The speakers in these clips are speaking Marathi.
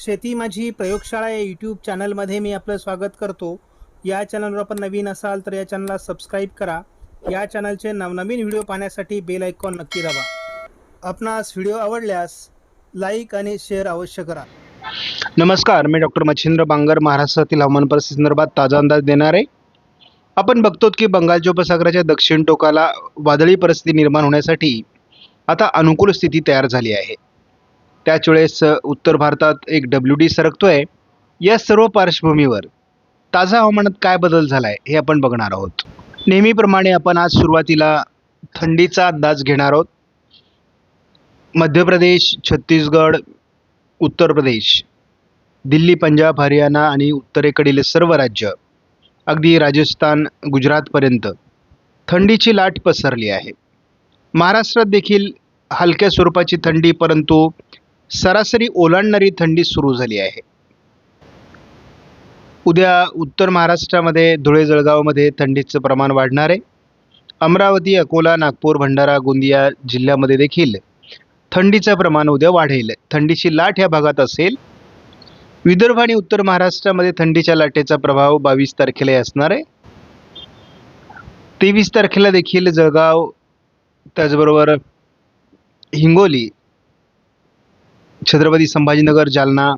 शेती माझी प्रयोगशाळा या यूट्यूब चॅनलमध्ये मी आपलं स्वागत करतो. या चॅनलवर आपण नवीन असाल तर या चॅनलला सबस्क्राईब करा. या चॅनलचे नवनवीन व्हिडिओ पाहण्यासाठी बेल आयकॉन नक्की दाबा. आपणास व्हिडिओ आवडल्यास लाईक आणि शेअर अवश्य करा. नमस्कार मी डॉक्टर मच्छिंद्र बांगर महाराष्ट्रातील हवामान परिस्थिती संदर्भात ताजा अंदाज देणार. आहे आपण बघतो की बंगालच्या उपसागराच्या दक्षिण टोकाला वादळी परिस्थिती निर्माण होण्यासाठी आता अनुकूल स्थिती तयार झाली आहे. त्याच वेळेस उत्तर भारतात एक डब्ल्यू डी सरकतोय. या सर्व पार्श्वभूमीवर ताजा हवामानात काय बदल झाला आहे हे आपण बघणार आहोत. नेहमीप्रमाणे आपण आज सुरुवातीला थंडीचा अंदाज घेणार आहोत. मध्य प्रदेश छत्तीसगड उत्तर प्रदेश दिल्ली पंजाब हरियाणा आणि उत्तरेकडील सर्व राज्य अगदी राजस्थान गुजरातपर्यंत थंडीची लाट पसरली आहे. महाराष्ट्रात देखील हलक्या स्वरूपाची थंडी परंतु सरासरी ओलांडणारी थंडी सुरू झाली आहे. उद्या उत्तर महाराष्ट्रामध्ये धुळे जळगावमध्ये थंडीचं प्रमाण वाढणार आहे. अमरावती अकोला नागपूर भंडारा गोंदिया जिल्ह्यामध्ये देखील थंडीचं प्रमाण उद्या वाढेल. थंडीची लाट ह्या भागात असेल. विदर्भ आणि उत्तर महाराष्ट्रामध्ये थंडीच्या लाटेचा प्रभाव बावीस तारखेला असणार आहे. तेवीस तारखेला देखील जळगाव त्याचबरोबर हिंगोली छत्रपती संभाजीनगर जालना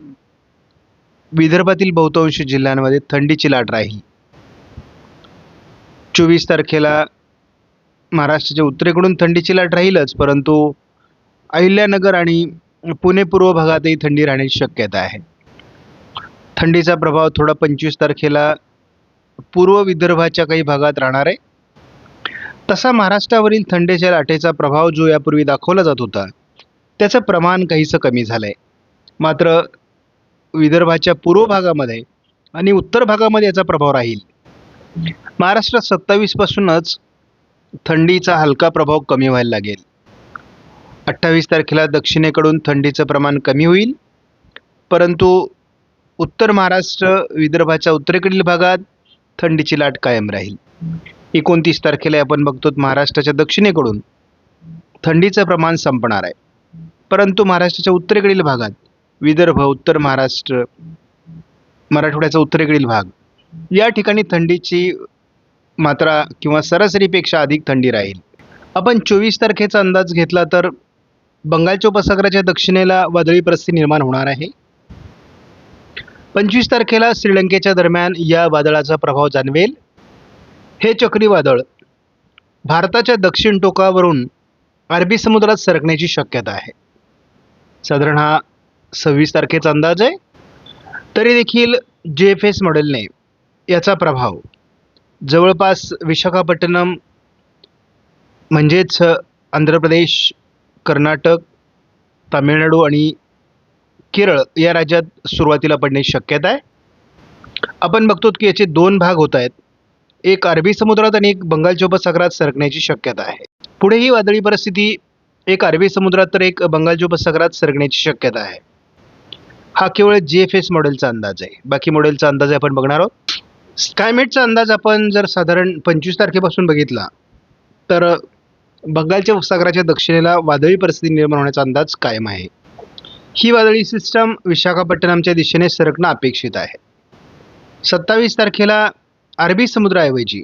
विदर्भातील बहुतांश जिल्ह्यांमध्ये थंडीची लाट राहील. चोवीस तारखेला महाराष्ट्राच्या उत्तरेकडून थंडीची लाट राहीलच परंतु अहिल्यानगर आणि पुणे पूर्व भागातही थंडी राहण्याची शक्यता आहे. थंडीचा प्रभाव थोडा पंचवीस तारखेला पूर्व विदर्भाच्या काही भागात राहणार आहे. तसा महाराष्ट्रावरील थंडीच्या लाटेचा प्रभाव जो यापूर्वी दाखवला जात होता त्याचं प्रमाण काहीसं कमी झालं आहे मात्र विदर्भाच्या पूर्व भागामध्ये आणि उत्तर भागामध्ये याचा प्रभाव राहील. महाराष्ट्रात सत्तावीसपासूनच थंडीचा हलका प्रभाव कमी व्हायला लागेल. अठ्ठावीस तारखेला दक्षिणेकडून थंडीचं प्रमाण कमी होईल. परंतु उत्तर महाराष्ट्र विदर्भाच्या उत्तरेकडील भागात थंडीची लाट कायम राहील. एकोणतीस तारखेला आपण बघतो महाराष्ट्राच्या दक्षिणेकडून थंडीचं प्रमाण संपणार आहे. परंतु महाराष्ट्राच्या उत्तरेकडील भागात विदर्भ उत्तर महाराष्ट्र मराठवाड्याचा उत्तरेकडील भाग या ठिकाणी थंडीची मात्रा किंवा सरासरीपेक्षा अधिक थंडी राहील. आपण चोवीस तारखेचा अंदाज घेतला तर बंगालच्या उपसागराच्या दक्षिणेला वादळी परिस्थिती निर्माण होणार आहे. पंचवीस तारखेला श्रीलंकेच्या दरम्यान या वादळाचा प्रभाव जाणवेल. हे चक्रीवादळ भारताच्या दक्षिण टोकावरून अरबी समुद्रात सरकण्याची शक्यता आहे. साधारण हा सव्वीस तारखेचा अंदाज आहे. तरी देखील जे एफ एस मॉडेलने याचा प्रभाव जवळपास विशाखापट्टणम म्हणजेच आंध्र प्रदेश कर्नाटक तामिळनाडू आणि केरळ या राज्यात सुरुवातीला पडण्याची शक्यता आहे. आपण बघतो की याचे दोन भाग होत आहेत. एक अरबी समुद्रात आणि एक बंगालच्या उपसागरात सरकण्याची शक्यता आहे. पुढे ही वादळी परिस्थिती एक अरबी समुद्रात तर एक बंगालच्या उपसागरात सरकण्याची शक्यता आहे. हा केवळ जी एफ एस मॉडेलचा अंदाज आहे. बाकी मॉडेलचा अंदाज आपण बघणार आहोत. स्कायमेटचा अंदाज आपण जर साधारण पंचवीस तारखेपासून बघितला तर बंगालच्या उपसागराच्या दक्षिणेला वादळी परिस्थिती निर्माण होण्याचा अंदाज कायम आहे. ही वादळी सिस्टम विशाखापट्टणमच्या दिशेने सरकणं अपेक्षित आहे. सत्तावीस तारखेला अरबी समुद्राऐवजी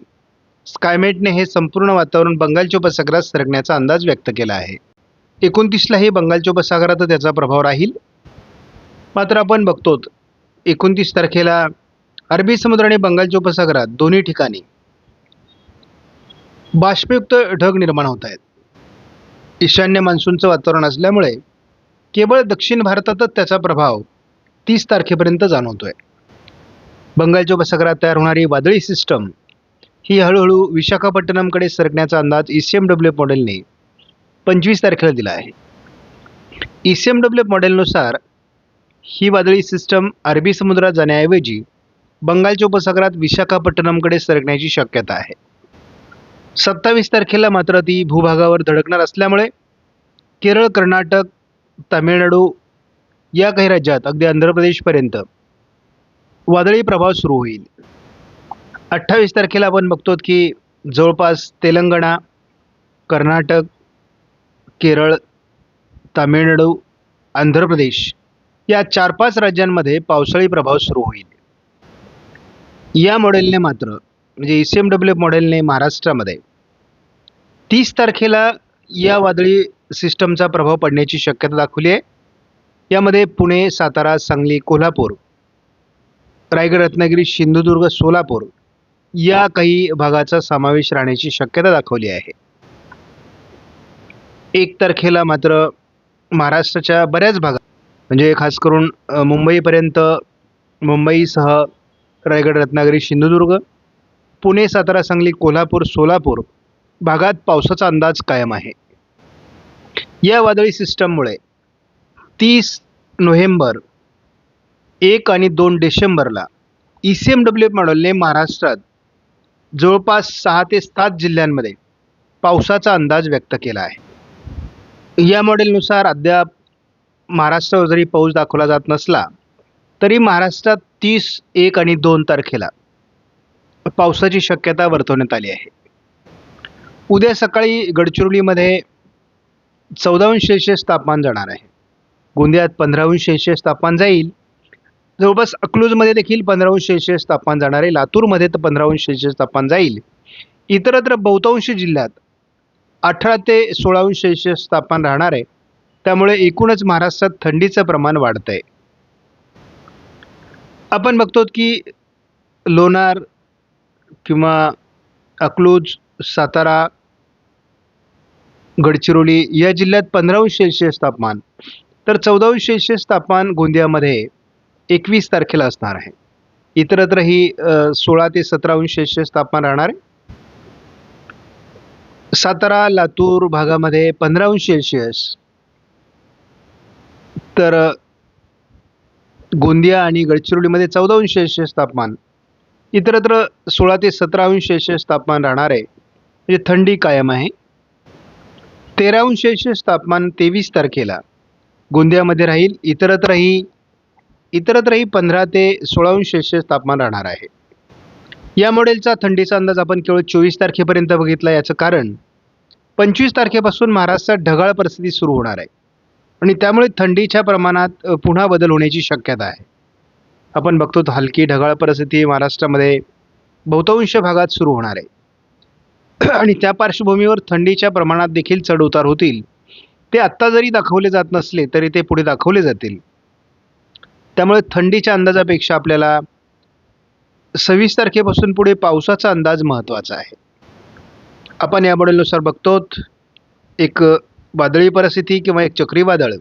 स्कायमेटने हे संपूर्ण वातावरण बंगालच्या उपसागरात सरकण्याचा अंदाज व्यक्त केला आहे. एकोणतीसलाही बंगालच्या उपसागरात त्याचा प्रभाव राहील. मात्र आपण बघतो एकोणतीस तारखेला अरबी समुद्र आणि बंगालच्या उपसागरात दोन्ही ठिकाणी बाष्पयुक्त ढग निर्माण होत आहेत. ईशान्य मान्सूनचं वातावरण असल्यामुळे केवळ दक्षिण भारतातच त्याचा प्रभाव तीस तारखेपर्यंत जाणवतोय. बंगालच्या उपसागरात तयार होणारी वादळी सिस्टम ही हळूहळू विशाखापट्टणमकडे सरकण्याचा अंदाज ई सी एम डब्ल्यू मॉडेलने पंचवीस तारखेला दिला आहे. ई सी एम डब्ल्यू मॉडेलनुसार ही वादळी सिस्टम अरबी समुद्रात जाण्याऐवजी बंगालच्या उपसागरात विशाखापट्टणमकडे सरकण्याची शक्यता आहे. सत्तावीस तारखेला मात्र ती भूभागावर धडकणार असल्यामुळे केरळ कर्नाटक तामिळनाडू या काही राज्यात अगदी आंध्र प्रदेशपर्यंत वादळी प्रभाव सुरू होईल. अठ्ठावीस तारखेला आपण बघतो की जवळपास तेलंगणा कर्नाटक केरळ तामिळनाडू आंध्र प्रदेश या चार पाच राज्यांमध्ये पावसाळी प्रभाव सुरू होईल. या मॉडेलने मात्र म्हणजे ई सी एम डब्ल्यू मॉडेलने महाराष्ट्रामध्ये तीस तारखेला या वादळी सिस्टमचा प्रभाव पडण्याची शक्यता दाखवली आहे. यामध्ये पुणे सातारा सांगली कोल्हापूर रायगड रत्नागिरी सिंधुदुर्ग सोलापूर या काही भागाचा समावेश राहण्याची शक्यता दाखवली आहे. एक तारखेला मात्र महाराष्ट्राच्या बऱ्याच भागात म्हणजे खास करून मुंबईपर्यंत मुंबईसह रायगड रत्नागिरी सिंधुदुर्ग पुणे सातारा सांगली कोल्हापूर सोलापूर भागात पावसाचा अंदाज कायम आहे. या वादळी सिस्टममुळे तीस नोव्हेंबर एक आणि दोन डिसेंबरला ई सी एम डब्ल्यू मॉडेलने महाराष्ट्रात जवळपास सहा ते सात जिल्ह्यांमध्ये पावसाचा अंदाज व्यक्त केला आहे. या मॉडेलनुसार अद्याप महाराष्ट्रावर जरी पाऊस दाखवला जात नसला तरी महाराष्ट्रात तीस एक आणि दोन तारखेला पावसाची शक्यता वर्तवण्यात आली आहे. उद्या सकाळी गडचिरोलीमध्ये चौदा अंश सेल्सिअस तापमान जाणार आहे. गोंदियात पंधरा अंश सेल्सिअस तापमान जाईल. जवळपास अकलूजमध्ये देखील पंधरा सेल्सिअस तापमान जाणार आहे. लातूरमध्ये तर पंधरा अंश सेल्सिअस तापमान जाईल. इतरत्र बहुतांश जिल्ह्यात अठरा ते सोळा अंश सेल्सिअस तापमान राहणार आहे. त्यामुळे एकूणच महाराष्ट्रात थंडीचं प्रमाण वाढतं आहे आपण बघतो की लोणार किंवा अकलूज सातारा गडचिरोली या जिल्ह्यात पंधरा अंश सेल्सिअस तापमान तर चौदा अंश सेल्सिअस तापमान गोंदियामध्ये एकवीस तारखेला असणार आहे. इतरत्र ही सोळा ते सतरा अंश सेल्सिअस तापमान राहणार आहे. सातारा लातूर भागामध्ये पंधरा अंश सेल्सिअस. तर गोंदिया आणि गडचिरोलीमध्ये चौदा अंश सेल्सिअस तापमान. इतरत्र सोळा ते सतरा अंश सेल्सिअस तापमान राहणार आहे. म्हणजे थंडी कायम आहे. तेरा अंश सेल्सिअस तापमान तेवीस तारखेला गोंदियामध्ये राहील. इतरत्रही इतरत्रही पंधरा ते सोळा अंश सेल्सिअस तापमान राहणार आहे. या मॉडेलचा थंडीचा अंदाज आपण केवळ चोवीस तारखेपर्यंत बघितला याचं कारण पंचवीस तारखेपासून महाराष्ट्रात ढगाळ परिस्थिती सुरू होणार आहे. आणि त्यामुळे थंडीच्या प्रमाणात पुन्हा बदल होण्याची शक्यता आहे. आपण बघतो हलकी ढगाळ परिस्थिती महाराष्ट्रामध्ये बहुतांश भागात सुरू होणार आहे. आणि त्या पार्श्वभूमीवर थंडीच्या प्रमाणात देखील चढउतार होतील. ते आत्ता जरी दाखवले जात नसले तरी ते पुढे दाखवले जातील. त्यामुळे थंडीच्या अंदाजापेक्षा आपल्याला सव्वीस तारखेपासून पुढे पावसाचा अंदाज महत्त्वाचा आहे. आपण या मॉडेलनुसार बघतो एक वादळी परिस्थिती किंवा एक चक्रीवादळ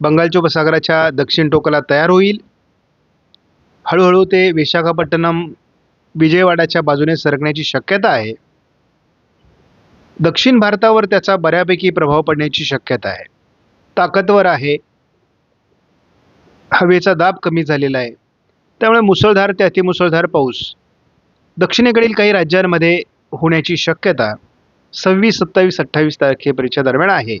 बंगालच्या उपसागराच्या दक्षिण टोकाला तयार होईल. हळूहळू ते विशाखापट्टणम विजयवाडाच्या बाजूने सरकण्याची शक्यता आहे. दक्षिण भारतावर त्याचा बऱ्यापैकी प्रभाव पडण्याची शक्यता आहे. ताकदवर आहे. हवेचा दाब कमी झालेला आहे. त्यामुळे मुसळधार ते अतिमुसळधार पाऊस. दक्षिणेकडील काही राज्यांमध्ये होण्याची शक्यता सव्वीस सत्तावीस अठ्ठावीस तारखेपर्यंतच्या दरम्यान आहे.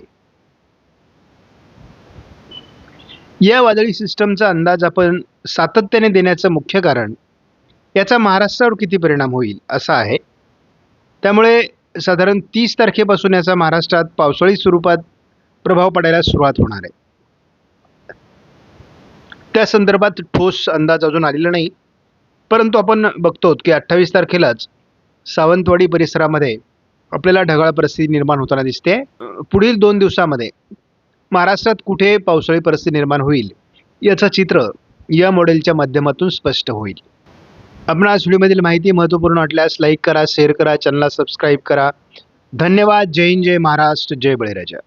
या वादळी सिस्टमचा अंदाज आपण सातत्याने देण्याचं मुख्य कारण याचा महाराष्ट्रावर किती परिणाम होईल असा आहे. त्यामुळे साधारण तीस तारखेपासून याचा महाराष्ट्रात पावसाळी स्वरूपात प्रभाव पडायला सुरुवात होणार आहे. त्या संदर्भात ठोस अंदाज अजून आलेला नाही. परंतु आपण बघतो की अठ्ठावीस तारखेलाच सावंतवाडी परिसरामध्ये आपल्याला ढगाळ परिस्थिती निर्माण होताना दिसते. पुढील दोन दिवसामध्ये महाराष्ट्रात कुठे पावसाळी परिस्थिती निर्माण होईल याचं चित्र या मॉडेलच्या माध्यमातून स्पष्ट होईल. आपण आज व्हिडिओमधील माहिती महत्त्वपूर्ण वाटल्यास लाईक करा शेअर करा चॅनलला सबस्क्राईब करा. धन्यवाद. जय हिंद जय महाराष्ट्र जय बळीराजा.